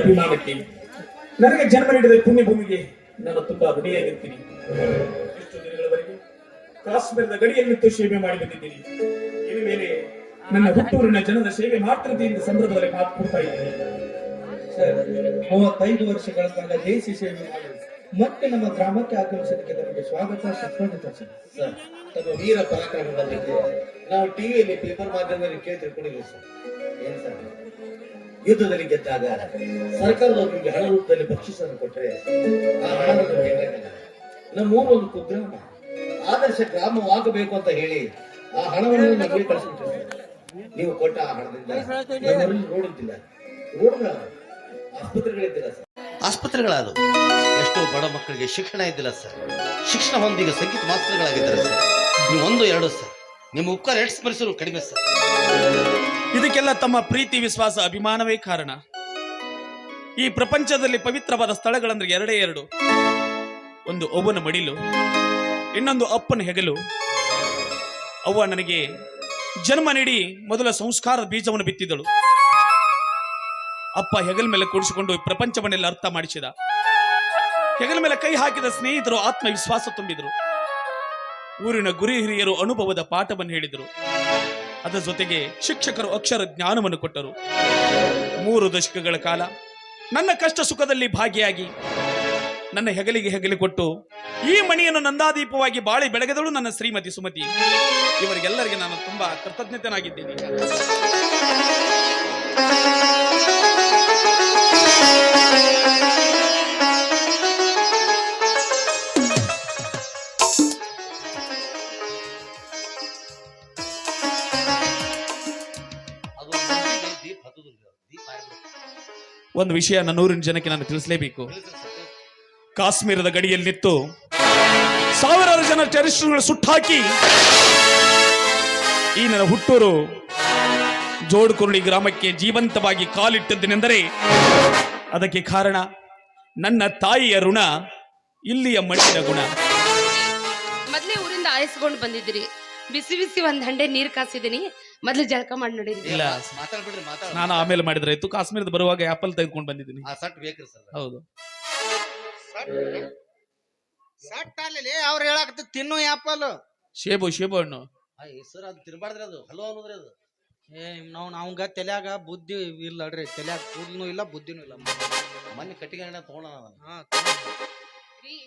ಅಭಿಮಾನಕ್ಕೆ ನನಗೆ ಜನ್ಮ ನೀಡಿದ ಪುಣ್ಯ ಭೂಮಿಗೆ ನಾನು ತುಂಬಾ ಋಣಿಯಾಗಿರ್ತೀನಿ. ಎಷ್ಟು ದಿನಗಳವರೆಗೆ ಕಾಶ್ಮೀರದ ಗಡಿಯಲ್ಲಿ ನಿಂತು ಸೇವೆ ಮಾಡಿ ಬಂದಿದ್ದೀನಿ. ಇನ್ನು ಮೇಲೆ ನನ್ನ ಹುಟ್ಟೂರಿನ ಜನರ ಸೇವೆ ಮಾತ್ರತೆಯಿಂದ ಸಂದರ್ಭದಲ್ಲಿ ಮಾತು ಕೊಡ್ತಾ ಇದ್ದೀನಿ. ಮೂವತ್ತೈದು ವರ್ಷಗಳ ಕಾಲ ದೇಶಿ ಸೇವೆ ಮಾಡಿ ಮತ್ತೆ ನಮ್ಮ ಗ್ರಾಮಕ್ಕೆ ಆಗಮಿಸೋದಕ್ಕೆ ನಮಗೆ ಸ್ವಾಗತ ಸುಸ್ವಾಗತ ಸರ್ ತಮ್ಮ ವೀರ ಪರಾಕ್ರಮದಲ್ಲಿ ನಾವು ಟಿವಿಯಲ್ಲಿ ಪೇಪರ್ ಮಾಧ್ಯಮದಲ್ಲಿ ಕೇಳಿ ತಿಳ್ಕೊಂಡಿದ್ದೀವಿ ಸರ್. ಏನ್ ಸರ್? ಯುದ್ಧದಲ್ಲಿ ಗೆದ್ದಾಗ ಸರ್ಕಾರದವರು ನಿಮಗೆ ಹಣ ರೂಪದಲ್ಲಿ ಬಕ್ಷಿಸನ್ನು ಕೊಟ್ಟರೆ ಆ ಹೇಳಕ್ಕಾಗಲ್ಲ ನಮ್ಮ ಊರೊಂದು ಕುಗ್ರಾಮ. ಆದರ್ಶ ಗ್ರಾಮವಾಗಬೇಕು ಅಂತ ಹೇಳಿ ಆ ಹಣವನ್ನು ನಮಗೆ ಕಳಿಸ್ಬಿಟ್ಟಿದೆ ನೀವು ಕೊಟ್ಟ ಆ ಹಣದಿಂದ ರೋಡ್ ಇದ್ದಿಲ್ಲ. ರೋಡ್ ಆಸ್ಪತ್ರೆಗಳಿದ್ದಿಲ್ಲ ಸರ್. ಆಸ್ಪತ್ರೆಗಳಾದವು. ಎಷ್ಟೋ ಬಡ ಮಕ್ಕಳಿಗೆ ಶಿಕ್ಷಣ ಇದ್ದಿಲ್ಲ ಸರ್. ಶಿಕ್ಷಣ ಹೊಂದಿಗೆ ಸಂಗೀತ ಮಾಸ್ತ್ರಗಳಾಗಿದ್ದಾರೆ ಸರ್. ನೀವು ಒಂದು, ಎರಡು ಸರ್. ನಿಮ್ಮ ಉಪಕಾರ ಎಷ್ಟು ಸ್ಮರಿಸಲು ಕಡಿಮೆ ಸರ್. ಇದಕ್ಕೆಲ್ಲ ತಮ್ಮ ಪ್ರೀತಿ, ವಿಶ್ವಾಸ, ಅಭಿಮಾನವೇ ಕಾರಣ. ಈ ಪ್ರಪಂಚದಲ್ಲಿ ಪವಿತ್ರವಾದ ಸ್ಥಳಗಳಂದ್ರೆ ಎರಡೇ ಎರಡು. ಒಂದು ಅವ್ವನ ಮಡಿಲು, ಇನ್ನೊಂದು ಅಪ್ಪನ ಹೆಗಲು. ಅವ್ವ ನನಗೆ ಜನ್ಮ ನೀಡಿ ಮೊದಲ ಸಂಸ್ಕಾರದ ಬೀಜವನ್ನು ಬಿತ್ತಿದಳು. ಅಪ್ಪ ಹೆಗಲ ಮೇಲೆ ಕೂಡಿಸಿಕೊಂಡು ಪ್ರಪಂಚವನ್ನೆಲ್ಲ ಅರ್ಥ ಮಾಡಿಸಿದ. ಹೆಗಲ ಮೇಲೆ ಕೈ ಹಾಕಿದ ಸ್ನೇಹಿತರು ಆತ್ಮವಿಶ್ವಾಸ ತುಂಬಿದರು. ಊರಿನ ಗುರಿ ಹಿರಿಯರು ಅನುಭವದ ಪಾಠವನ್ನು ಹೇಳಿದರು. ಅದರ ಜೊತೆಗೆ ಶಿಕ್ಷಕರು ಅಕ್ಷರ ಜ್ಞಾನವನ್ನು ಕೊಟ್ಟರು. ಮೂರು ದಶಕಗಳ ಕಾಲ ನನ್ನ ಕಷ್ಟ ಸುಖದಲ್ಲಿ ಭಾಗಿಯಾಗಿ ನನ್ನ ಹೆಗಲಿಗೆ ಹೆಗಲಿ ಕೊಟ್ಟು ಈ ಮಣಿಯನ್ನು ನಂದಾದೀಪವಾಗಿ ಬಾಳಿ ಬೆಳಗದಳು ನನ್ನ ಶ್ರೀಮತಿ ಸುಮತಿ. ಇವರಿಗೆಲ್ಲರಿಗೆ ನಾನು ತುಂಬಾ ಕೃತಜ್ಞತನಾಗಿದ್ದೇನೆ. ಒಂದು ವಿಷಯ ನನ್ನ ಊರಿನ ಜನಕ್ಕೆ ನಾನು ತಿಳಿಸಲೇಬೇಕು. ಕಾಶ್ಮೀರದ ಗಡಿಯಲ್ಲಿ ನಿಂತು ಸಾವಿರಾರು ಜನ ಟೆರಿಸ್ಟ್ಗಳು ಸುಟ್ಟಾಕಿ ಈ ನನ್ನ ಹುಟ್ಟೂರು ಜೋಡುಕುರುಳಿ ಗ್ರಾಮಕ್ಕೆ ಜೀವಂತವಾಗಿ ಕಾಲಿಟ್ಟದ್ದನೆಂದರೆ ಅದಕ್ಕೆ ಕಾರಣ ನನ್ನ ತಾಯಿಯ ಋಣ, ಇಲ್ಲಿಯ ಮಣ್ಣಿನ ಗುಣ. ಮೊದಲೇ ಊರಿಂದ ಆಯಿಸಿಕೊಂಡು ಬಂದಿದ್ದೀರಿ. ಬಿಸಿ ಬಿಸಿ ಒಂದ್ ಹಂಡೆ ನೀರ್ ಕಾಸಿದೀನಿ ಮೊದ್ಲು ಜಳಕ ಮಾಡಿ ನೋಡಿದ್ರಿ ಇಲ್ಲ. ಮಾತಾಡ್ಬಿಡ್ರಿ ಮಾತಾಡ. ನಾನು ಆಮೇಲೆ ಮಾಡಿದ್ರೆ ಆಯ್ತು. ಕಾಶ್ಮೀರದ ಬರುವಾಗ ಆಪಲ್ ತೆಗೆದುಕೊಂಡು ಬಂದಿದ್ದೀನಿ. ಆ ಸಟ್ ಬೇಕ್ರಿ ಸರ್. ಹೌದು. ಸಟ್ ಅಲ್ಲಿ ಅವ್ರು ಹೇಳಾಕತ್ತ ತಿನ್ನು ಆಪಲ್. ಶೇಬು ಶೇಬು ಹಣ್ಣು. ಸರ್ ಅದು ತಿನ್ಬಾರ್ದ್ರಿ ಅದು. ಹಲೋ ಅನ್ನೋದ್ರಿ ಅದು. ಏ ನಾವು ನಾವಂಗ ತಲ್ಯಾಗ ಬುದ್ಧಿ ಇಲ್ಲ ಅಡ್ರಿ. ತಲ್ಯಾಗ ಕೂದ್ಲೂ ಇಲ್ಲ ಬುದ್ಧಿನೂ ಇಲ್ಲ. ಮೊನ್ನೆ ಕಟ್ಟಿಗೆ ಹಣ್ಣ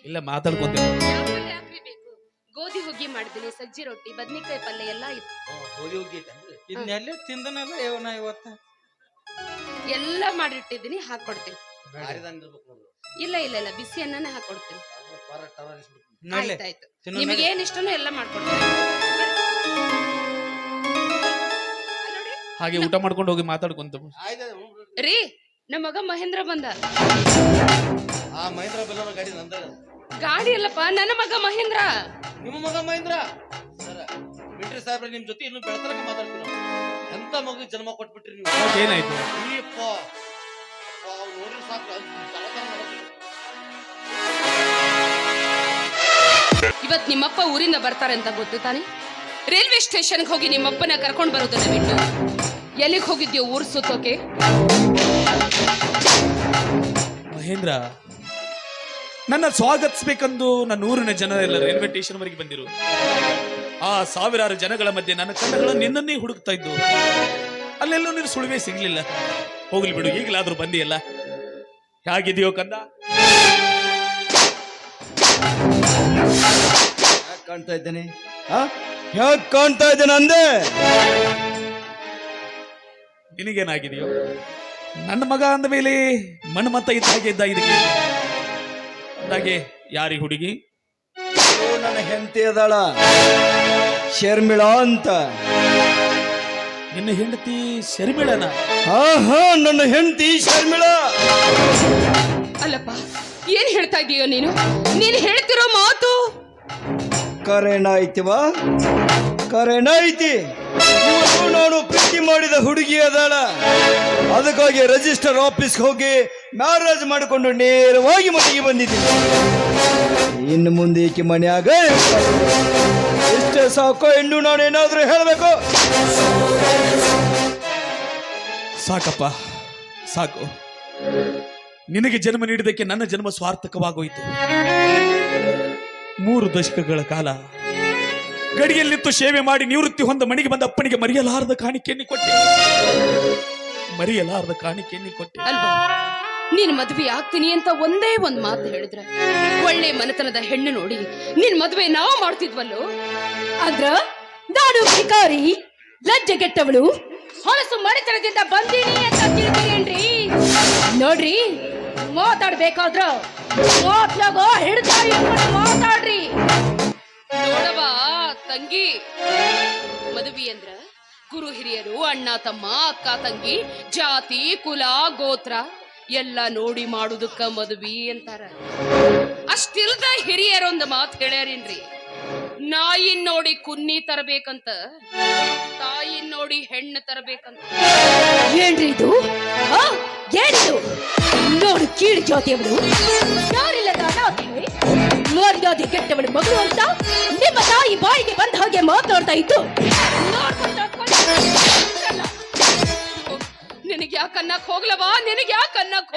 ಇಲ್ಲ ಮಾತಾಡ್ಕೊತೀನಿ. ಗೋಧಿ ಹುಗ್ಗಿ ಮಾಡ್ತೀನಿ ಸಜ್ಜಿ ರೊಟ್ಟಿ ಬದ್ನಿಕಾಯಿ ಪಲ್ಯ ಎಲ್ಲ ಇತ್ತು. ಗೋಧಿ ಹೋಗಿ ಇದನ್ನೆಲ್ಲ ತಿಂದನಲ್ಲ ಇವನ ಇವತ್ತ? ಎಲ್ಲ ಮಾಡಿಟ್ಟಿದ್ದೀನಿ ಹಾಕೊಡ್ತೀನಿ. ಇಲ್ಲ ಇಲ್ಲ ಇಲ್ಲ ಬಿಸಿ ಅನ್ನನೇ ಹಾಕೊಡ್ತೀನಿ ನಿಮ್ಗೆ ಆಯ್ತಾಯ್ತು ಏನ್ ಇಷ್ಟನೋ ಎಲ್ಲ ಮಾಡ್ಕೊಡ್ತೀನಿ. ಹಾಗೆ ಊಟ ಮಾಡ್ಕೊಂಡು ಹೋಗಿ ಮಾತಾಡ್ಕೊಂತ ರೀ ನಮ್ಮ ಮಗ ಮಹೇಂದ್ರ ಬಂದ. ಆ ಮಹೇಂದ್ರ ಬೆಲ್ಲೋರ ಗಾಡಿ ನಂದ ಗಾಡಿ ಅಲ್ಲಪ್ಪ ನನ್ನ ಮಗ ಮಹೇಂದ್ರ. ನಿಮ್ಮ ಮಗ ಮಹೇಂದ್ರ? ಸರ್ ಮಿಲ್ಟ್ರಿ ಸಾಹೇಬ್ರೆ ನಿಮ್ ಜೊತೆ ಇನ್ನು ಬೆಳತನಕ ಮಾತಾಡ್ತೀನಿ ನಾವು. ಎಂತ ಮಗು ಜನ್ಮ ಕೊಟ್ಬಿಟ್ರಿ ನೀವು? ಏನಾಯ್ತು? ಅಯ್ಯಪ್ಪ. ಅಪ್ಪ, ಸಾಕು ಅದು. ಇವತ್ ನಿಮ್ಮಪ್ಪ ಊರಿಂದ ಬರ್ತಾರೆ ಅಂತ ಗೊತ್ತು ತಾನೆ? ರೈಲ್ವೆ ಸ್ಟೇಷನ್ಗೆ ಹೋಗಿ ನಿಮ್ಮಪ್ಪನ ಕರ್ಕೊಂಡು ಬರೋದನ್ನ ಬಿಟ್ಟು ಎಲ್ಲಿಗೆ ಹೋಗಿದ್ಯೋ ಊರ್ ಸುತ್ತೋಕೆ? ಮಹೇಂದ್ರ ನನ್ನ ಸ್ವಾಗತಿಸಬೇಕೆಂದು ನನ್ನ ಊರಿನ ಜನರೆಲ್ಲರೂ ರೈಲ್ವೆ ಸ್ಟೇಷನ್ ವರೆಗೆ ಬಂದಿರು. ಆ ಸಾವಿರಾರು ಜನಗಳ ಮಧ್ಯೆ ನನ್ನ ಕಣ್ಣುಗಳು ನಿನ್ನನ್ನೇ ಹುಡುಕ್ತಾ ಇದ್ದು ಅಲ್ಲೆಲ್ಲೂ ನೀನು ಸುಳಿವೆ ಸಿಗ್ಲಿಲ್ಲ. ಹೋಗ್ಲಿ ಬಿಡು ಈಗಲಾದ್ರೂ ಬಂದಿಯಲ್ಲ. ಹೇಗಿದೆಯೋ ಕಂದ? ಯಾಕೆ ಕಾಣ್ತಾ ಇದ್ದೇನೆ? ಹೇಗ್ ಕಾಣ್ತಾ ಇದ್ದೇನೆ ಅಂದೆ ನಿನಗೇನಾಗಿದೆಯೋ? ನನ್ನ ಮಗ ಅಂದ ಮೇಲೆ ಮಣ್ಣು ಮತ್ತ ಇದ್ದ ಹಾಗೆ ಇದ್ದ ಇದಕ್ಕೆ. ಅಂದಾಗೆ ಯಾರಿ ಹುಡುಗಿ? ನನ್ನ ಹೆಂಡತಿ ಅದಾಳ. ಶರ್ಮಿಳಾ ಅಂತ. ನಿನ್ನ ಹೆಂಡತಿ ಶರ್ಮಿಳನ? ಹಾ ಹಾ ನನ್ನ ಹೆಂಡತಿ ಶರ್ಮಿಳ. ಅಲ್ಲಪ್ಪ ಏನ್ ಹೇಳ್ತಾ ಇದೀಯೋ ನೀನು? ನೀನು ಹೇಳ್ತಿರೋ ಮಾತು? ಕರೆನಾಯ್ತಿವ ಕರೆನಾಯ್ತಿ. ಇವತ್ತು ನಾನು ಪ್ರೀತಿ ಮಾಡಿದ ಹುಡುಗಿ ಅದಾಳ. ಅದಕ್ಕಾಗಿ ರಿಜಿಸ್ಟರ್ ಆಫೀಸ್ಗೆ ಹೋಗಿ ಮ್ಯಾರೇಜ್ ಮಾಡಿಕೊಂಡು ನೇರವಾಗಿ ಮನೆಗೆ ಬಂದಿದ್ದೀನಿ. ಇನ್ನು ಮುಂದೆ ಈಕೆ ಮನೆಯಾಗ ಇಷ್ಟೇ ಸಾಕು ಇನ್ನು ಏನಾದರೂ ಹೇಳಬೇಕು? ಸಾಕಪ್ಪ ಸಾಕು. ನಿನಗೆ ಜನ್ಮ ನೀಡಿದ್ದಕ್ಕೆ ನನ್ನ ಜನ್ಮ ಸ್ವಾರ್ಥಕವಾಗೋಯಿತು. ಮೂರು ದಶಕಗಳ ಕಾಲ ಗಡಿಯಲ್ಲಿ ನಿಂತು ಸೇವೆ ಮಾಡಿ ನಿವೃತ್ತಿ ಹೊಂದ ಮನೆಗೆ ಬಂದ ಅಪ್ಪನಿಗೆ ಮರೆಯಲಾರದ ಕಾಣಿಕೆಯನ್ನು ಕೊಟ್ಟೆ. ಮರೆಯಲಾರದ ಕಾಣಿಕೆಯನ್ನು ಕೊಟ್ಟೆ. ಅಲ್ವಾ? ನೀನ್ ಮದ್ವೆ ಆಗ್ತೀನಿ ಅಂತ ಒಂದೇ ಒಂದ್ ಮಾತು ಹೇಳಿದ್ರೆ ಒಳ್ಳೆ ಮನೆತನದ ಹೆಣ್ಣು ನೋಡಿ ನಿನ್ ಮದ್ವೆ ನಾವು ಮಾಡ್ತಿದ್ವಲ್ಲೋ? ಅದ್ರ ನಾನು ಲಜ್ಜೆ ಲಜ್ಜೆಗೆಟ್ಟವಳು, ಹೊಲಸು ಮನೆತನದಿಂದ ಬಂದೀನಿ ಅಂತ ತಿಳ್ಕೊಂಡ್ರಿ ನೋಡ್ರಿ, ಮಾತಾಡ್ಬೇಕಾದ್ರ ಮಾತ್ಲಾಗೋ ಹಿಡ್ತಾರಿ ಮಾತಾಡ್ರಿ. ನೋಡವ ತಂಗಿ. ಮದುವೆ ಅಂದ್ರ ಗುರು ಹಿರಿಯರು, ಅಣ್ಣ ತಮ್ಮ, ಅಕ್ಕ ತಂಗಿ, ಜಾತಿ, ಕುಲ, ಗೋತ್ರ. ಎಲ್ಲ ನೋಡಿ ಮಾಡುದಕ್ಕ ಮದುವಿ ಅಂತಾರ. ಅಷ್ಟಿಲ್ದ ಹಿರಿಯರೊಂದು ಮಾತು ಹೇಳ್ಯಾರೇನ್ರಿ? ನಾಯಿನ್ ನೋಡಿ ಕುನ್ನಿ ತರಬೇಕಂತ ತಾಯಿನ್ ನೋಡಿ ಹೆಣ್ಣು ತರಬೇಕಂತ. ಏನ್ರಿ ಇದು? ಏನಿದು? ನೋಡು ಕೀಳು ಜಾತಿಯವಳು ಯಾರಿಲ್ಲದ ಅನಾಥೆ ಮರ್ಯಾದೆ ಕೆಟ್ಟವಳು ಮಗಳು ಅಂತ? ನಿಮ್ಮ ತಾಯಿ ಬಾಯಿಗೆ ಬಂದ ಹಾಗೆ ಮಾತಾಡ್ತಾ ಇತ್ತು ಅನ್ನಕ್ ಹೋಗ್ಲವಾ? ನಿನಗೆ ಯಾಕೆ ಅನ್ನಕ್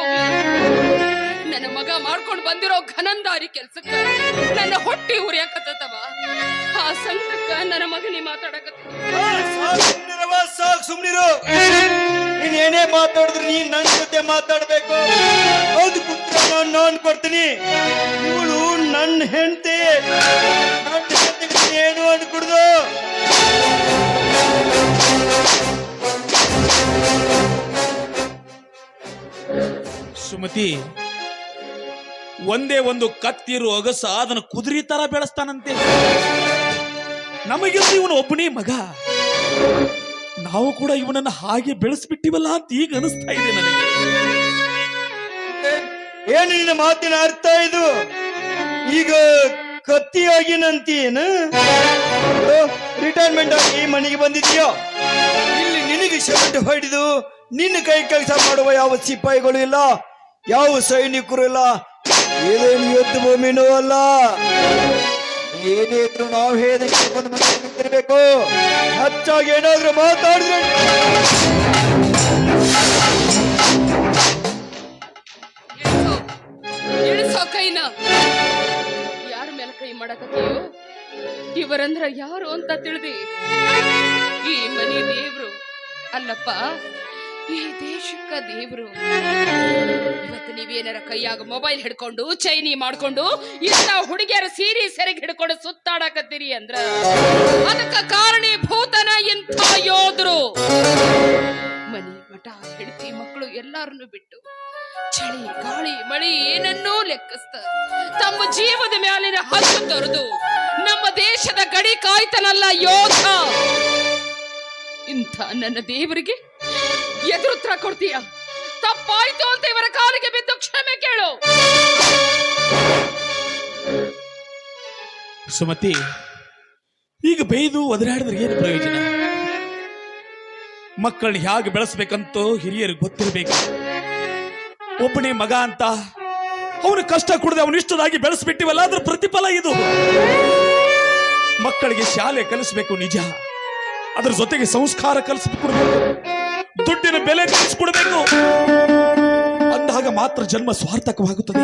ನನ್ನ ಮಗ ಮಾಡ್ಕೊಂಡು ಬಂದಿರೋ ಘನಂದಾರಿ ಕೆಲ್ಸಕ್ಕ ನನ್ನ ಹೊಟ್ಟಿ ಉರಿಯಾಕತ್ತವ ಆ ಸಂಕಟಕ್ಕ ನನ್ನ ಮಗನಿ ಮಾತಾಡಕತ್ತ ಸಾಕ್ ಸುಮ್ನಿರು. ನೀನ್ ಏನೇ ಮಾತಾಡಿದ್ರು ನೀನ್ ನನ್ ಜೊತೆ ಮಾತಾಡ್ಬೇಕು. ಹೌದು ಪುತ್ರ, ನಾನು, ನಾನ್ ಕೊಡ್ತೀನಿ. ಇವಳು ನನ್ನ ಹೆಂಡತಿ. ನನ್ನ ಹೆಂಡತಿ ಏನು ಅನ್ಕುಡ್ದು? ಸುಮತಿ, ಒಂದೇ ಒಂದು ಕತ್ತಿರು ಅಗಸ ಅದನ್ನ ಕುದುರೆ ತರ ಬೆಳೆಸ್ತಾನಂತೆ. ನಮಗಿಂತ ಇವನು ಒಬ್ಬನೇ ಮಗ. ನಾವು ಕೂಡ ಇವನನ್ನ ಹಾಗೆ ಬೆಳೆಸ್ಬಿಟ್ಟಿವಲ್ಲ ಅಂತ ಈಗ ಅನಿಸ್ತಾ ಇದೆ ನನಗೆ. ಏನು ನಿನ್ನ ಮಾತಿನ ಅರ್ಥ ಇದು? ಈಗ ಕತ್ತಿಯಾಗಿ ನಂತೀಯೇನು? ರಿಟೈರ್ಮೆಂಟ್ ಆಗಿ ಮನೆಗೆ ಬಂದಿದ್ಯೋ ಇಲ್ಲಿ ನಿನಗೆ ಶರ್ಟ್ ಹೊಡೆದು ನಿನ್ನ ಕೈ ಕೆಲಸ ಮಾಡುವ ಯಾವ ಸಿಪಾಯಿಗಳು ಇಲ್ಲ, ಯಾವ ಸೈನಿಕರು ಇಲ್ಲ. ಇದೇನು ಯುದ್ಧ ಭೂಮಿನೂ ಅಲ್ಲ. ಏನೇ ಇದ್ರು ನಾವು ಹೇಳಿದಕ್ಕೆ ಬಂದು ನಿಂತಿರ್ಬೇಕು? ಹೆಚ್ಚಾಗಿ ಏನಾದ್ರೂ ಮಾತಾಡಿದ್ರೆ. ಯಾರ ಮೇಲೆ ಕೈ ಮಾಡಕತ್ತೀಯೋ? ಇವರಂದ್ರ ಯಾರು ಅಂತ ತಿಳಿದಿ. ಈ ಮನೆ ದೇವ್ರು ಅಲ್ಲಪ್ಪ ಈ ದೇಶಕ್ಕ ದೇವ್ರು. ಇವತ್ತು ನೀವೇನಾರ ಕೈಯಾಗ ಮೊಬೈಲ್ ಹಿಡ್ಕೊಂಡು, ಚೈನಿ ಮಾಡ್ಕೊಂಡು, ಇಂಥ ಹುಡುಗಿಯರ ಸೀರೆ ಸೆರೆಗೆ ಹಿಡ್ಕೊಂಡು ಸುತ್ತಾಡಕತ್ತೀರಿ ಅಂದ್ರ? ಅದಕ್ಕ ಕಾರಣೀಭೂತನ ಇಂಥ ಯೋಧರು ಮನಿ ಮಠ, ಹೆಂಡತಿ ಮಕ್ಕಳು ಎಲ್ಲಾರನ್ನು ಬಿಟ್ಟು ಚಳಿ, ಗಾಳಿ, ಮಳಿ ಏನನ್ನೂ ಲೆಕ್ಕಿಸ್ತ ತಮ್ಮ ಜೀವದ ಮ್ಯಾಲಿನ ಹಸು ತೊರೆದು ನಮ್ಮ ದೇಶದ ಗಡಿ ಕಾಯ್ತನಲ್ಲ ಯೋಧ. ಇಂಥ ನನ್ನ ದೇವರಿಗೆ ಎದುರುತ್ರ ಕೊಡ್ತೀಯ? ತಪ್ಪಾಯ್ತು ಅಂತ ಇವರ ಕಾಲಿಗೆ ಬಿದ್ದು ಕ್ಷಮೆ ಕೇಳು. ಸುಮತಿ, ಈಗ ಬೈದು ಒದರಾಡಿದ್ರೆ ಏನು ಪ್ರಯೋಜನ? ಮಕ್ಕಳನ್ನ ಹೇಗೆ ಬೆಳೆಸ್ಬೇಕಂತ ಹಿರಿಯರಿಗೆ ಗೊತ್ತಿರಬೇಕು. ಒಬ್ಬನೇ ಮಗ ಅಂತ ಅವನು ಕಷ್ಟ ಕುಡಿದು ಅವನು ಇಷ್ಟದಾಗಿ ಬೆಳೆಸ್ಬಿಟ್ಟಿವಲ್ಲ, ಅದ್ರ ಪ್ರತಿಫಲ ಇದು. ಮಕ್ಕಳಿಗೆ ಶಾಲೆ ಕಲಿಸ್ಬೇಕು ನಿಜ, ಅದ್ರ ಜೊತೆಗೆ ಸಂಸ್ಕಾರ ಕಲಿಸ್ಕೊಡ್ಬೇಕು ದುಡ್ಡಿನ ಬೆಲೆ ತಿಳಿಸ್ಕೊಡ್ಬೇಕು ಅಂದಾಗ ಮಾತ್ರ ಜನ್ಮ ಸ್ವಾರ್ಥಕವಾಗುತ್ತದೆ.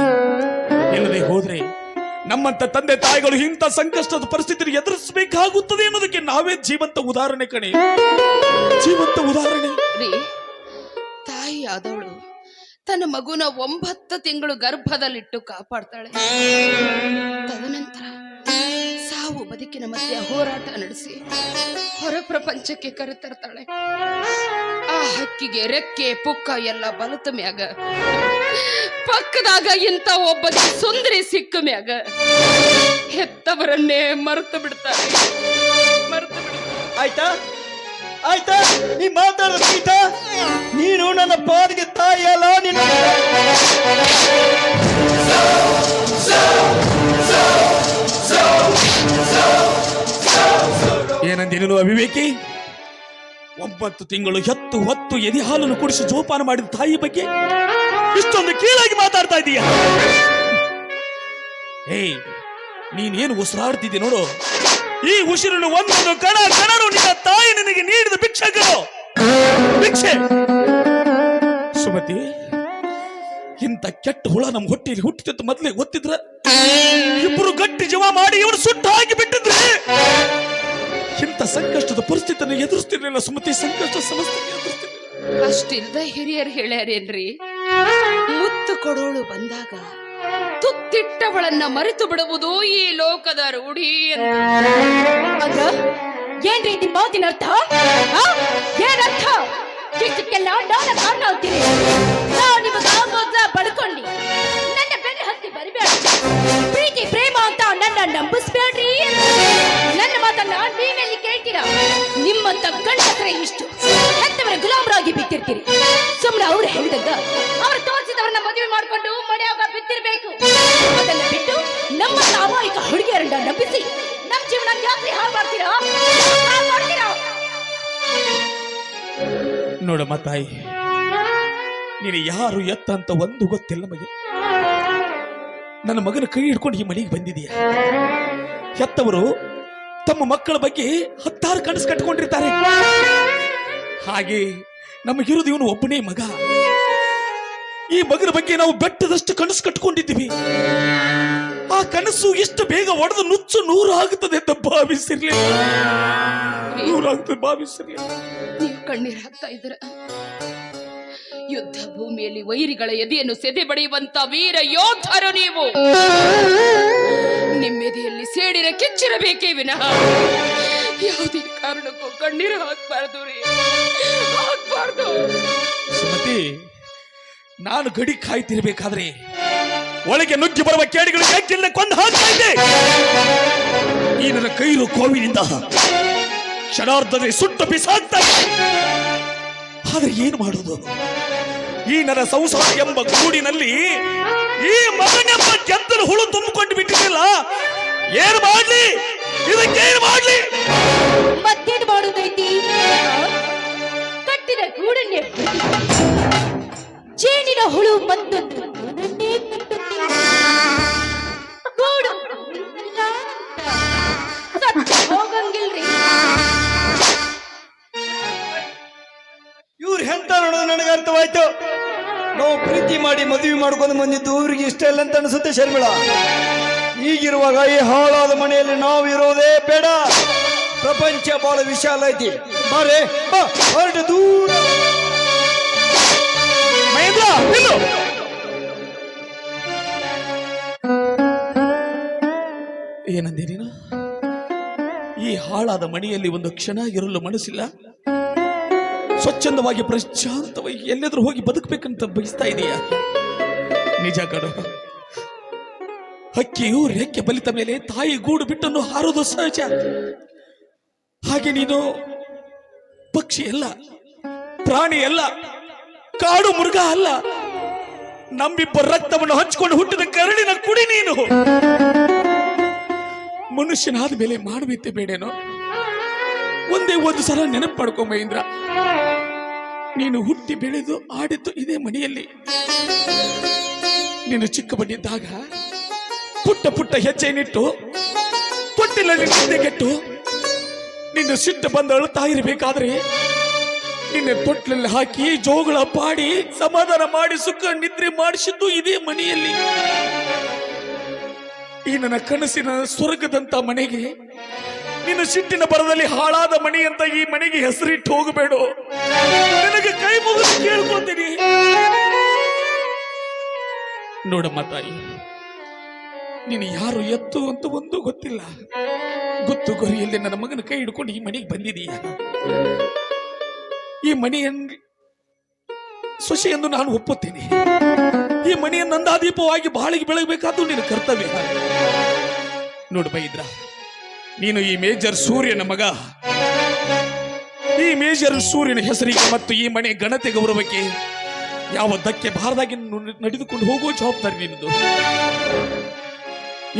ಇಲ್ಲದೆ ಹೋದ್ರೆ ನಮ್ಮಂತ ತಂದೆ ತಾಯಿಗಳು ಇಂಥ ಸಂಕಷ್ಟದ ಪರಿಸ್ಥಿತಿ ಎದುರಿಸಬೇಕಾಗುತ್ತದೆ ಅನ್ನೋದಕ್ಕೆ ನಾವೇ ಜೀವಂತ ಉದಾಹರಣೆ ಕಣೆ. ಜೀವಂತ ಉದಾಹರಣೆ. ತಾಯಿ ಆದವಳು ತನ್ನ ಮಗುನ ಒಂಬತ್ತು ತಿಂಗಳು ಗರ್ಭದಲ್ಲಿಟ್ಟು ಕಾಪಾಡ್ತಾಳೆ. ತದನಂತರ ಸಾವು ಬದುಕಿನ ಮಧ್ಯೆ ಹೋರಾಟ ನಡೆಸಿ ಹೊರ ಪ್ರಪಂಚಕ್ಕೆ ಕರೆತರ್ತಾಳೆ. ಹಕ್ಕಿಗೆ ರೆಕ್ಕೆ ಪುಕ್ಕ ಎಲ್ಲ ಬಲತ ಮ್ಯಾಗ. ಪಕ್ಕದಾಗ ಇಂಥ ಒಬ್ಬ ಸುಂದರಿ ಸಿಕ್ಕ ಮ್ಯಾಗ. ಹೆತ್ತವರನ್ನೇ ಮರೆತು ಬಿಡ್ತಾರೆ. ಮರೆತು ಬಿಡ್ತಾರೆ. ಆಯ್ತಾ? ಆಯ್ತಾ? ನೀ ಮಾತಾಡೋದು ಆಯ್ತಾ ನೀನು ನನ್ನ ಪಾದಿಗೆ ತಾಯಿ ಅಲ್ಲ ನೀನು. ಏನಂದೆ ನೀನು ಅವಿವೇಕಿ ಒಂಬತ್ತು ತಿಂಗಳು ಎತ್ತು ಹೊತ್ತು ಎದೆ ಹಾಲನ್ನು ಕುಡಿಸಿ ಜೋಪಾನ ಮಾಡಿದ ತಾಯಿ ಬಗ್ಗೆ ಇಷ್ಟೊಂದು ಕೀಳಾಗಿ ಮಾತಾಡ್ತಾ ಇದೀಯ? ಏಯ್ ನೀನೇನು ಉಸಿರಾಡ್ತಿದ್ದಿ ನೋಡು. ಈ ಉಸಿರನ್ನು ಒಂದೊಂದು ಕಣ ಕಣನು ನಿನ್ನ ತಾಯಿ ನಿನಗೆ ನೀಡಿದ ಭಿಕ್ಷಕರು ಭಿಕ್ಷೆ. ಸುಮತಿ, ಇಂಥ ಕೆಟ್ಟ ಹುಳ ನಮ್ಮ ಹೊಟ್ಟೆಯಲ್ಲಿ ಹುಟ್ಟಿತ್ತು ಮೊದಲೇ ಗೊತ್ತಿದ್ರ ಇಬ್ಬರು ಗಟ್ಟಿ ಜವ ಮಾಡಿ ಇವರು ಸುಟ್ಟು ಹಾಕಿ ಬಿಟ್ಟಿದ್ರೆ ಇಂಥ ಸಂಕಷ್ಟದ ಪರಿಸ್ಥಿತಿಯನ್ನು ಎದುರಿಸ್ತಿರ್ಲಿಲ್ಲ. ಸುಮತಿ ಸಂಕಷ್ಟ ಸಮಸ್ಯೆ ಅಷ್ಟಿಲ್ದ ಹಿರಿಯರು ಹೇಳ್ಯಾರೇನ್ರಿ? ಮುತ್ತು ಕೊಡೋಳು ಬಂದಾಗ ತುತ್ತಿಟ್ಟವಳನ್ನ ಮರೆತು ಬಿಡುವುದು ಈ ಲೋಕದ ರೂಢಿ ಅಂತ. ಅಂದ್ರ ಏನ್ರಿ ನಿಮ್ ಮಾತಿನ ಅರ್ಥ? ಏನರ್ಥ? ಇಷ್ಟಕ್ಕೆಲ್ಲ ನಾನು ಕಾರಣ ಆಗ್ತೀನಿ ನಿಮ್ಮಂತ ಗಂಡಸ್ರೆ ಇಷ್ಟು. ಹೆತ್ತವರ ಗುಲಾಮರಾಗಿ ಬಿತ್ತಿರ್ತೀರಿ ಸುಮ್ಮನೆ ಅವ್ರು ಹೇಳಿದಾಗ ಅವ್ರು ತೋರಿಸಿದವ್ರನ್ನ ಮದುವೆ ಮಾಡ್ಕೊಂಡು ಮನೆಯಾಗ ಬಿತ್ತಿರ್ಬೇಕು ಅದನ್ನ ಬಿಟ್ಟು ನಮ್ಮ ಸಾಮೂಹಿಕ ಹುಡುಗಿಯರನ್ನ ನಂಬಿಸಿ ನಮ್ಮ ಜೀವನ ಯಾತ್ರೆ ಹಾಳು ಮಾಡ್ತೀರಾ ನೋಡಮ್ಮ ತಾಯಿ, ನೀನು ಯಾರು ಎತ್ತ ಅಂತ ಒಂದು ಗೊತ್ತಿಲ್ಲ ನಮಗೆ. ನನ್ನ ಮಗನ ಕೈ ಹಿಡ್ಕೊಂಡು ಈ ಮನೆಗೆ ಬಂದಿದೀಯ ಹೆತ್ತವರು ತಮ್ಮ ಮಕ್ಕಳ ಬಗ್ಗೆ ಹತ್ತಾರು ಕನಸು ಕಟ್ಕೊಂಡಿರ್ತಾರೆ. ಹಾಗೆ ನಮಗಿರೋದು ಇವನು ಒಬ್ಬನೇ ಮಗ. ಈ ಮಗನ ಬಗ್ಗೆ ನಾವು ಬೆಟ್ಟದಷ್ಟು ಕನಸು ಕಟ್ಕೊಂಡಿದ್ದೀವಿ. ಆ ಕನಸು ಎಷ್ಟು ಬೇಗ ಒಡೆದು ನುಚ್ಚು ನೂರು ಆಗುತ್ತದೆ ಅಂತ ಭಾವಿಸಿರ್ಲಿಲ್ಲ ನೂರಾಗ್ತದೆ ಭಾವಿಸಿರ್ಲಿಲ್ಲ ನೀವು ಕಣ್ಣೀರ್ ಹಾಕ್ತಾ ಇದ್ರ ಯುದ್ಧ ಭೂಮಿಯಲ್ಲಿ ವೈರಿಗಳ ಎದೆಯನ್ನು ಸೆದೆ ಬಡಿಯುವಂತ ವೀರ ಯೋಧರು ನೀವು. ನಿಮ್ಮೆದೆಯಲ್ಲಿ ಸೇಡಿನ ಕಿಚ್ಚಿರಬೇಕೇ ವಿನಃ. ಯಾವುದೇ ಕಾರಣಕ್ಕೂ ಕಣ್ಣೀರು ಹಾಕ್ಬಾರ್ದು ರೀ. ಹಾಕ್ಬಾರ್ದು. ಸುಮತಿ ನಾನು ಗಡಿ ಕಾಯ್ತಿರ್ಬೇಕಾದ್ರೆ ಒಳಗೆ ನುಗ್ಗಿ ಬರುವ ಕೇಡಿಗಳು ಹೆಚ್ಚಿಲ್ಲ ಕೊಂದು ಹಾಕ್ತಾ ಇದ್ದೆ. ಈ ನನ್ನ ಕೈರು ಕೋವಿನಿಂದ ಕ್ಷಣಾರ್ಧದಲ್ಲಿ ಸುಟ್ಟು ಬಿಸಾಕ್ತಾ ಆದ್ರೆ ಏನು ಮಾಡೋದು? ಈ ನನ್ನ ಸಂಸಾರ ಎಂಬ ಗೂಡಿನಲ್ಲಿ ಈ ಮಗನೆಂಬ ಗೆದ್ದಲು ಹುಳು ತುಂಬಿಕೊಂಡು ಬಿಟ್ಟಿದ್ದಿಲ್ಲ? ಏನು ಮಾಡ್ಲಿ? ಇದಕ್ಕೆ ಏನು ಮಾಡ್ಲಿ? ಮತ್ತೇನ್ ಮಾಡೋದೈತಿ ಕಟ್ಟಿದ ಗೂಡನ್ನೇ. ಜೇನಿನ ಹುಳು ಮತ್ತೊಂದು ಪ್ರೀತಿ ಮಾಡಿ ಮದುವೆ ಮಾಡ್ಕೊಂಡು ಬಂದಿದ್ದು ಇವ್ರಿಗೆ ಇಷ್ಟ ಇಲ್ಲ ಅಂತ ಅನಿಸುತ್ತೆ ಶರ್ಮಿಳ. ಈಗಿರುವಾಗ ಈ ಹಾಳಾದ ಮನೆಯಲ್ಲಿ ನಾವು ಇರೋದೇ ಬೇಡ. ಪ್ರಪಂಚ ಬಹಳ ವಿಶಾಲ ಐತಿ. ಬಾರೆ, ಬಾ ದೂರ. ಮಹೇಂದ್ರ, ನಿಲ್ಲು. ಈ ಹಾಳಾದ ಮನೆಯಲ್ಲಿ ಒಂದು ಕ್ಷಣ ಇರಲು ಮನಸ್ಸಿಲ್ಲ? ಸ್ವಚ್ಛಂದವಾಗಿ ಪ್ರಶಾಂತವಾಗಿ ಎಲ್ಲಿದ್ರೂ ಹೋಗಿ ಬದುಕಬೇಕಂತ ಬಯಸ್ತಾ ಇದೆಯಾ? ನಿಜ ಕಡು ಹಕ್ಕಿಯು ರೆಕ್ಕೆ ಬಲಿತ ಮೇಲೆ ತಾಯಿ ಗೂಡು ಬಿಟ್ಟನ್ನು ಹಾರೋದು ಸಹಜ. ಹಾಗೆ ನೀನು ಪಕ್ಷಿ ಅಲ್ಲ, ಪ್ರಾಣಿ ಅಲ್ಲ, ಕಾಡು ಮೃಗ ಅಲ್ಲ, ನಮ್ಮಿಬ್ಬರ ರಕ್ತವನ್ನು ಹಂಚಿಕೊಂಡು ಹುಟ್ಟಿದ ಕರುಳಿನ ಕುಡಿ ನೀನು. ಮನುಷ್ಯನಾದ ಮೇಲೆ ಮಾಡಬೇಕೆ ಬೇಡೇನೋ? ಒಂದೇ ಒಂದು ಸಲ ನೆನಪು ಮಾಡ್ಕೊ ಮಹೇಂದ್ರ. ನೀನು ಹುಟ್ಟಿ ಬೆಳೆದು ಆಡಿದ್ದು ಇದೇ ಮನೆಯಲ್ಲಿ. ನೀನು ಚಿಕ್ಕ ಬಂದಿದ್ದಾಗ ಪುಟ್ಟ ಪುಟ್ಟ ಹೆಜ್ಜೆನಿಟ್ಟು ತೊಟ್ಟಿಲಲ್ಲಿ ನಿದ್ದೆಗೆಟ್ಟು ನಿನ್ನ ಸಿಟ್ಟು ಬಂದು ಅಳುತ್ತಾ ಇರಬೇಕಾದ್ರೆ ನಿನ್ನ ತೊಟ್ಲಲ್ಲಿ ಹಾಕಿ ಜೋಗಳ ಪಾಡಿ ಸಮಾಧಾನ ಮಾಡಿ ಸುಖ ನಿದ್ರೆ ಮಾಡಿಸಿದ್ದು ಇದೇ ಮನೆಯಲ್ಲಿ. ಈ ನನ್ನ ಕನಸಿನ ಸ್ವರ್ಗದಂತ ಮನೆಗೆ ನಿನ್ನ ಸಿಟ್ಟಿನ ಬರದಲ್ಲಿ ಹಾಳಾದ ಮಣಿ ಅಂತ ಈ ಮನೆಗೆ ಹೆಸರಿಟ್ಟು ಹೋಗಬೇಡ. ನಿನಗೆ ಕೈ ಮುಗಿದು ಕೇಳ್ಕೊತೀನಿ. ನೋಡಮ್ಮ ತಾಯಿ, ನೀನು ಯಾರು ಎತ್ತು ಅಂತ ಒಂದು ಗೊತ್ತಿಲ್ಲ. ಗೊತ್ತು ಗೊರಿಯಲ್ಲಿ ನನ್ನ ಮಗನ ಕೈ ಹಿಡ್ಕೊಂಡು ಈ ಮನೆಗೆ ಬಂದಿದೀಯ ಈ ಮನೆಯನ್ನು ಸೊಸೆ ಎಂದು ನಾನು ಒಪ್ಪುತ್ತೇನೆ. ಈ ಮನೆಯನ್ನು ನಂದಾದೀಪವಾಗಿ ಬಾಳಿಗೆ ಬೆಳಗಬೇಕಾದ್ರೂ ನಿನ್ನ ಕರ್ತವ್ಯ. ನೋಡು ಬೈದ್ರ ನೀನು ಈ ಮೇಜರ್ ಸೂರ್ಯನ ಮಗ. ಈ ಮೇಜರ್ ಸೂರ್ಯನ ಹೆಸರಿಗೆ ಮತ್ತು ಈ ಮನೆ ಘನತೆ ಗೌರವಕ್ಕೆ ಯಾವ ಧಕ್ಕೆ ಬಾರದಾಗಿ ನಡೆದುಕೊಂಡು ಹೋಗುವ ಜವಾಬ್ದಾರಿ ನಿನ್ನದು.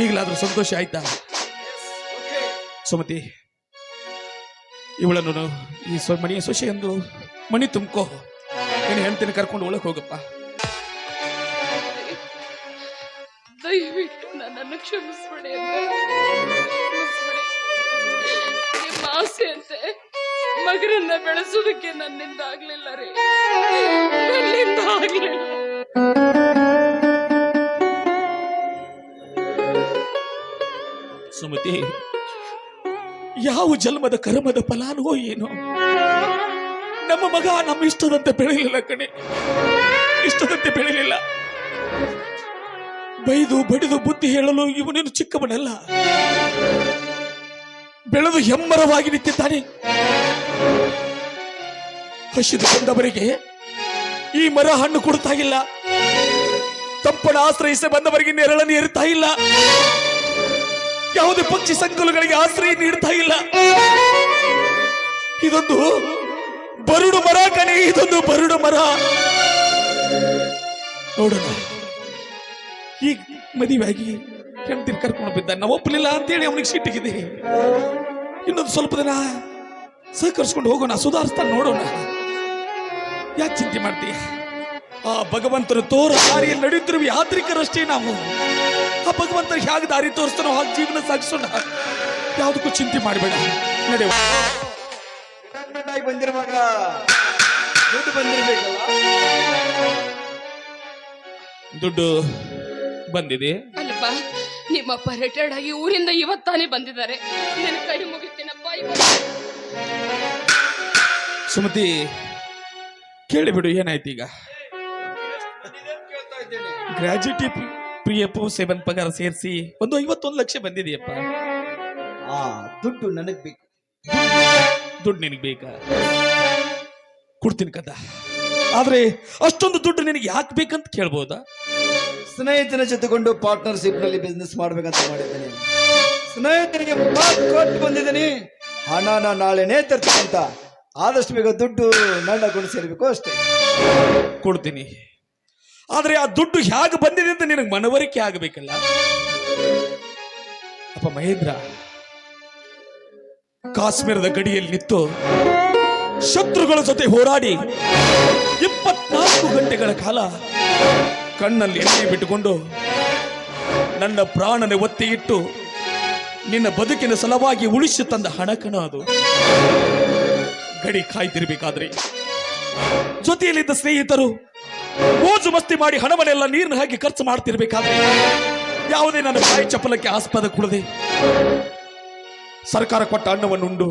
ಈಗಲಾದ್ರೂ ಸಂತೋಷ ಆಯ್ತಾ? ಸುಮತಿ, ಇವಳನ್ನು ಈ ಮನೆಯ ಸೊಸೆ ಎಂದು ಮಣಿ ತುಂಬ್ಕೋ. ನೀನು ಹೆಂಡತಿನ ಕರ್ಕೊಂಡು ಒಳಗೆ ಹೋಗಪ್ಪ. ದಯವಿಟ್ಟು ನನ್ನನ್ನು ಕ್ಷಮಿಸ್ಬಿಡಿ. ಆಸೆಯಂತೆ ಮಗರನ್ನ ಬೆಳೆಸೋದಕ್ಕೆ ನನ್ನಿಂದ ಆಗ್ಲಿಲ್ಲ ರೀ. ನನ್ನಿಂದ ಸುಮತಿ, ಯಾವ ಜನ್ಮದ ಕರ್ಮದ ಫಲಾನುವೋ ಏನು? ನಮ್ಮ ಮಗ ನಮ್ಮ ಇಷ್ಟದಂತೆ ಬೆಳೆಯಲಿಲ್ಲ ಕಣೆ. ಇಷ್ಟದಂತೆ ಬೆಳೆಯಲಿಲ್ಲ. ಬೈದು, ಬಡಿದು, ಬುದ್ಧಿ ಹೇಳಲು ಇವನೇನು ಚಿಕ್ಕವನಲ್ಲ. ಬೆಳೆದು ಹೆಮ್ಮರವಾಗಿ ನಿಂತಿದ್ದಾನೆ. ಹಸಿದು ಬಂದವರಿಗೆ ಈ ಮರ ಹಣ್ಣು ಕೊಡ್ತಾ ಇಲ್ಲ. ತಂಪಣ ಆಶ್ರಯಿಸಿ ಬಂದವರಿಗೆ ನೆರಳನ್ನು ಇರ್ತಾ ಇಲ್ಲ. ಯಾವುದೇ ಪಕ್ಷಿ ಸಂಕುಲಗಳಿಗೆ ಆಶ್ರಯ ನೀಡ್ತಾ ಇಲ್ಲ. ಇದೊಂದು ಬರುಡು ಮರ ಕಣೆ, ಇದೊಂದು ಬರುಡು ಮರ. ನೋಡೋಣ. ಈ ಮದುವೆಯಾಗಿ ಹೆಂಡತಿನ ಕರ್ಕೊಂಡು ಬಿದ್ದ. ನಾವು ಒಪ್ಪಲಿಲ್ಲ ಅಂತೇಳಿ ಅವನಿಗೆ ಸಿಟ್ಟಿಗಿದೆ ಇನ್ನೊಂದು ಸ್ವಲ್ಪ ದಿನ ಸಹಕರಿಸ್ಕೊಂಡು ಹೋಗೋಣ ಸುಧಾರಿಸ್ತಾ ನೋಡೋಣ. ಯಾಕೆ ಚಿಂತೆ ಮಾಡ್ತೀಯ ಆ ಭಗವಂತನು ತೋರ ದಾರಿಯಲ್ಲಿ ನಡೆಯುತ್ತಿರು ಯಾತ್ರಿಕರಷ್ಟೇ ನಾವು. ಆ ಭಗವಂತ ಹೇಗೆ ದಾರಿ ತೋರಿಸ್ತಾನೋ ಹಾಗೆ ಜೀವನ ಸಾಗಿಸೋಣ. ಯಾವುದಕ್ಕೂ ಚಿಂತೆ ಮಾಡಬೇಡ. ನಡೆಯುವ. ಬಂದಿರುವಾಗ ದುಡ್ಡು ಬಂದಿರಬೇಕಲ್ಲ? ದುಡ್ಡು ಬಂದಿದೆ. ನಿಮ್ಮಪ್ಪ ರಿಟೈರ್ಡ್ ಆಗಿ ಊರಿಂದ ಇವತ್ತಾನೇ ಬಂದಿದ್ದಾರೆ. ನನ್ನ ಕೈ ಮುಗಿತೀನಪ್ಪ ಸುಮತಿ ಕೇಳಿಬಿಡು ಏನಾಯ್ತು ಈಗ? ಗ್ರಾಜ್ಯುಟಿ ಪಿ ಎಫ್ ಸೆವೆನ್ ಪಗಾರ ಸೇರಿಸಿ ಒಂದು ಐವತ್ತೊಂದು ಲಕ್ಷ ಬಂದಿದೆಯಪ್ಪ. ಆ ದುಡ್ಡು ನನಗ್ ಬೇಕು. ದುಡ್ಡು ನಿನಗೆ ಬೇಕಾ? ಕೊಡ್ತೀನಿ ಕದ. ಆದ್ರೆ ಅಷ್ಟೊಂದು ದುಡ್ಡು ನಿನಗೆ ಯಾಕೆ ಬೇಕಂತ ಕೇಳ್ಬೋದಾ? ಸ್ನೇಹಿತನ ಜೊತೆಗೊಂಡು ಪಾರ್ಟ್ನರ್ಶಿಪ್ನಲ್ಲಿ ಬಿಸ್ನೆಸ್ ಮಾಡ್ಬೇಕಂತ ಮಾಡಿದ್ದೀನಿ. ಸ್ನೇಹಿತನಿಗೆ ಮಾತು ಕೊಟ್ಟು ಬಂದಿದ್ದೀನಿ. ಹಣನ ನಾಳೆನೇ ತರ್ತೀನಂತ ಆದಷ್ಟು ಬೇಗ ದುಡ್ಡು ನನ್ನ ಗುಣ ಸೇರ್ಬೇಕು ಅಷ್ಟೇ. ಕೊಡ್ತೀನಿ. ಆದ್ರೆ ಆ ದುಡ್ಡು ಹೇಗೆ ಬಂದಿದೆ ಅಂತ ನಿನಗೆ ಮನವರಿಕೆ ಆಗಬೇಕಲ್ಲ. ಅಪ್ಪ ಮಹೇಂದ್ರ, ಕಾಶ್ಮೀರದ ಗಡಿಯಲ್ಲಿ ನಿಂತು ಶತ್ರುಗಳ ಜೊತೆ ಹೋರಾಡಿ ಇಪ್ಪತ್ನಾಲ್ಕು ಗಂಟೆಗಳ ಕಾಲ ಕಣ್ಣಲ್ಲಿ ಎಣ್ಣೆ ಬಿಟ್ಟುಕೊಂಡು ನನ್ನ ಪ್ರಾಣನೆ ಒತ್ತಿ ಇಟ್ಟು ನಿನ್ನ ಬದುಕಿನ ಸಲುವಾಗಿ ಉಳಿಸಿ ತಂದ ಹಣಕಣ ಅದು ಗಡಿ ಕಾಯ್ತಿರ್ಬೇಕಾದ್ರೆ ಜೊತೆಯಲ್ಲಿದ್ದ ಸ್ನೇಹಿತರು ಮೋಜು ಮಸ್ತಿ ಮಾಡಿ ಹಣವನ್ನೆಲ್ಲ ನೀರಿನ ಹಾಕಿ ಖರ್ಚು ಮಾಡ್ತಿರ್ಬೇಕಾದ್ರೆ ಯಾವುದೇ ನನ್ನ ಬಾಯಿ ಚಪ್ಪಲಕ್ಕೆ ಆಸ್ಪದ ಕೊಡದೆ ಸರ್ಕಾರ ಕೊಟ್ಟ ಹಣ್ಣವನ್ನು ಉಂಡು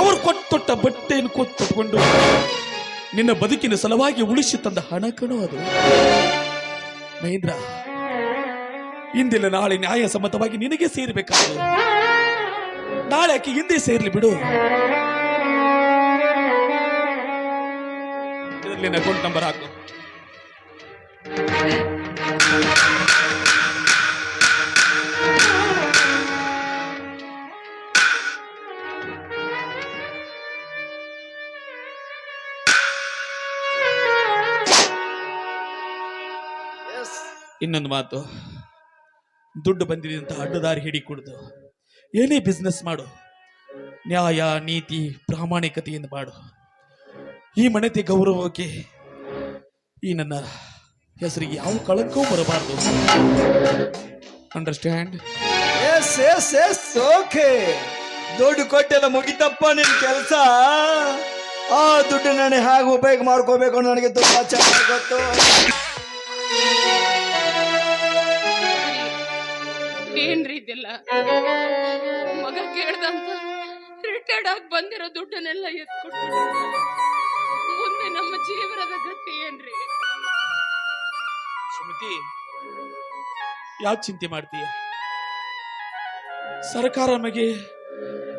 ಅವರು ಕೊಟ್ಟೊಟ್ಟ ಬಟ್ಟೆಯನ್ನು ಕೊತ್ತುಕೊಂಡು ನಿನ್ನ ಬದುಕಿನ ಸಲುವಾಗಿ ಉಳಿಸಿ ತಂದ ಹಣ ಕಣೋ ಅದು. ಮಹೇಂದ್ರ ಇಂದಿಲ್ಲ ನಾಳೆ ನ್ಯಾಯ ಸಮ್ಮತವಾಗಿ ನಿನಗೆ ಸೇರ್ಬೇಕಾದ್ರು ನಾಳೆ ಆಕೆ ಹಿಂದೆ ಸೇರ್ಲಿ ಬಿಡು. ಇದರಲ್ಲಿ ನಂಬರ್ ಹಾಕು. ಇನ್ನೊಂದು ಮಾತು. ದುಡ್ಡು ಬಂದಿದೆ ಅಂತ ಅಡ್ಡದಾರಿ ಹಿಡಿಕೊಡ್ದು ಏನೇ ಬಿಸ್ನೆಸ್ ಮಾಡು. ನ್ಯಾಯ, ನೀತಿ, ಪ್ರಾಮಾಣಿಕತೆಯಿಂದ ಮಾಡು. ಈ ಮನೆತೆ ಗೌರವಕ್ಕೆ ಈ ನನ್ನ ಹೆಸರಿಗೆ ಯಾವ ಕಳಂಕವೂ ಬರಬಾರದು. Understand yes yes yes okay ದುಡ್ಡು ಕೊಟ್ಟೆಲ್ಲ ಮುಗಿತಪ್ಪ ನಿನ್ ಕೆಲಸ. ಆ ದುಡ್ಡು ನಾನು ಹೇಗೆ ಉಪಯೋಗ ಮಾಡ್ಕೋಬೇಕು ನನಗೆ ತುಂಬಾ ಚೆನ್ನಾಗಿ ಗೊತ್ತು. ಏನ್ರಿ ಇದೆಲ್ಲ ಮಗ ಕೇಳ್ದಂತ ರಿಟೈರ್ಡ್ ಆಗಿ ಬಂದಿರೋ ದುಡ್ಡನ್ನೆಲ್ಲ ಎತ್ಕೊಟ್ಬಿಟ್ಟು ಮುಂದೆ ನಮ್ಮ ಜೀವನದ ಗತಿ ಏನ್ರಿ ಸುಮತಿ ಯಾವ ಚಿಂತೆ ಮಾಡ್ತೀಯ? ಸರ್ಕಾರ ನಮಗೆ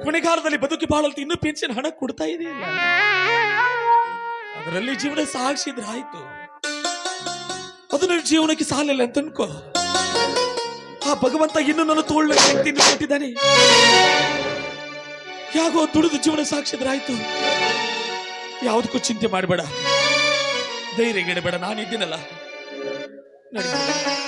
ಕೊನೆಗಾಲದಲ್ಲಿ ಬದುಕಿ ಬಾಳಲ್ತಿ ಇನ್ನೂ ಪೆನ್ಷನ್ ಹಣ ಕೊಡ್ತಾ ಇದೆ ಅದರಲ್ಲಿ ಜೀವನ ಸಾಗಿಸಿದ್ರೆ ಆಯ್ತು. ಅದನ್ನ ಜೀವನಕ್ಕೆ ಸಾಲಿಲ್ಲ ಅಂತ ಅನ್ಕೋ ಭಗವಂತ ಇನ್ನೂ ನನ್ನ ತೋಳ್ಳ ಶಕ್ತಿಯನ್ನು ಕೊಟ್ಟಿದ್ದಾನೆ ಯಾಗೋ ದುಡಿದು ಜೀವನ ಸಾಕ್ಷಿದ್ರಾಯ್ತು ಯಾವುದಕ್ಕೂ ಚಿಂತೆ ಮಾಡಬೇಡ. ಧೈರ್ಯಗೆಡಬೇಡ ನಾನಿದ್ದೀನಲ್ಲ. ನಡಿ.